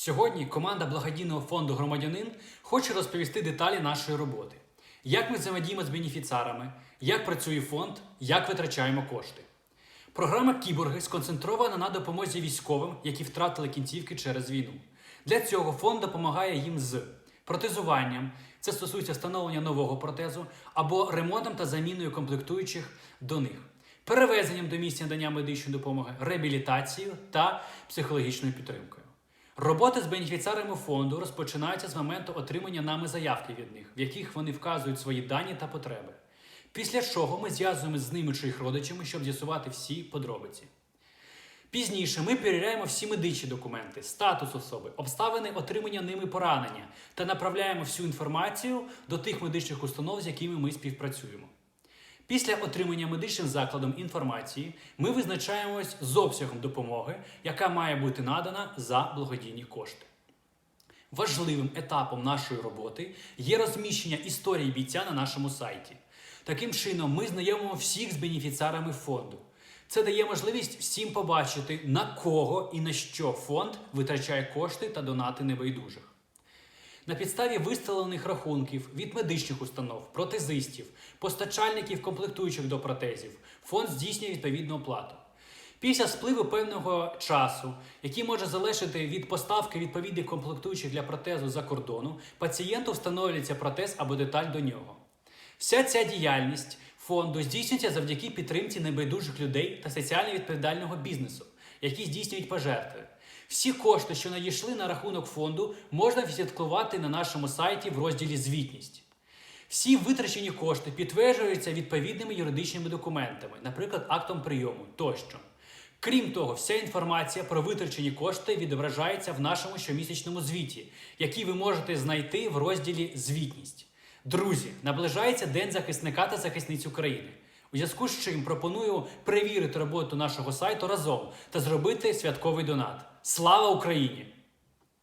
Сьогодні команда благодійного фонду Громадянин хоче розповісти деталі нашої роботи. Як ми взаємодіємо з бенефіціарами, як працює фонд, як витрачаємо кошти. Програма Кіборги сконцентрована на допомозі військовим, які втратили кінцівки через війну. Для цього фонд допомагає їм з протезуванням, це стосується встановлення нового протезу, або ремонтом та заміною комплектуючих до них, перевезенням до місця надання медичної допомоги, реабілітацією та психологічною підтримкою. Роботи з бенефіціарами фонду розпочинаються з моменту отримання нами заявки від них, в яких вони вказують свої дані та потреби. Після чого ми зв'язуємося з ними чи їх родичами, щоб з'ясувати всі подробиці. Пізніше ми перевіряємо всі медичні документи, статус особи, обставини отримання ними поранення та направляємо всю інформацію до тих медичних установ, з якими ми співпрацюємо. Після отримання медичним закладом інформації ми визначаємось з обсягом допомоги, яка має бути надана за благодійні кошти. Важливим етапом нашої роботи є розміщення історії бійця на нашому сайті. Таким чином, ми знайомимо всіх з бенефіціарами фонду. Це дає можливість всім побачити, на кого і на що фонд витрачає кошти та донати небайдужих. На підставі виставлених рахунків від медичних установ, протезистів, постачальників комплектуючих до протезів, фонд здійснює відповідну оплату. Після спливу певного часу, який може залежати від поставки відповідних комплектуючих для протезу за кордону, пацієнту встановлюється протез або деталь до нього. Вся ця діяльність фонду здійснюється завдяки підтримці небайдужих людей та соціально відповідального бізнесу, які здійснюють пожертви. Всі кошти, що надійшли на рахунок фонду, можна відслідкувати на нашому сайті в розділі Звітність. Всі витрачені кошти підтверджуються відповідними юридичними документами, наприклад, актом прийому тощо. Крім того, вся інформація про витрачені кошти відображається в нашому щомісячному звіті, який ви можете знайти в розділі Звітність. Друзі, наближається День захисника та захисниць України. У зв'язку з чим пропоную перевірити роботу нашого сайту разом та зробити святковий донат. Слава Україні!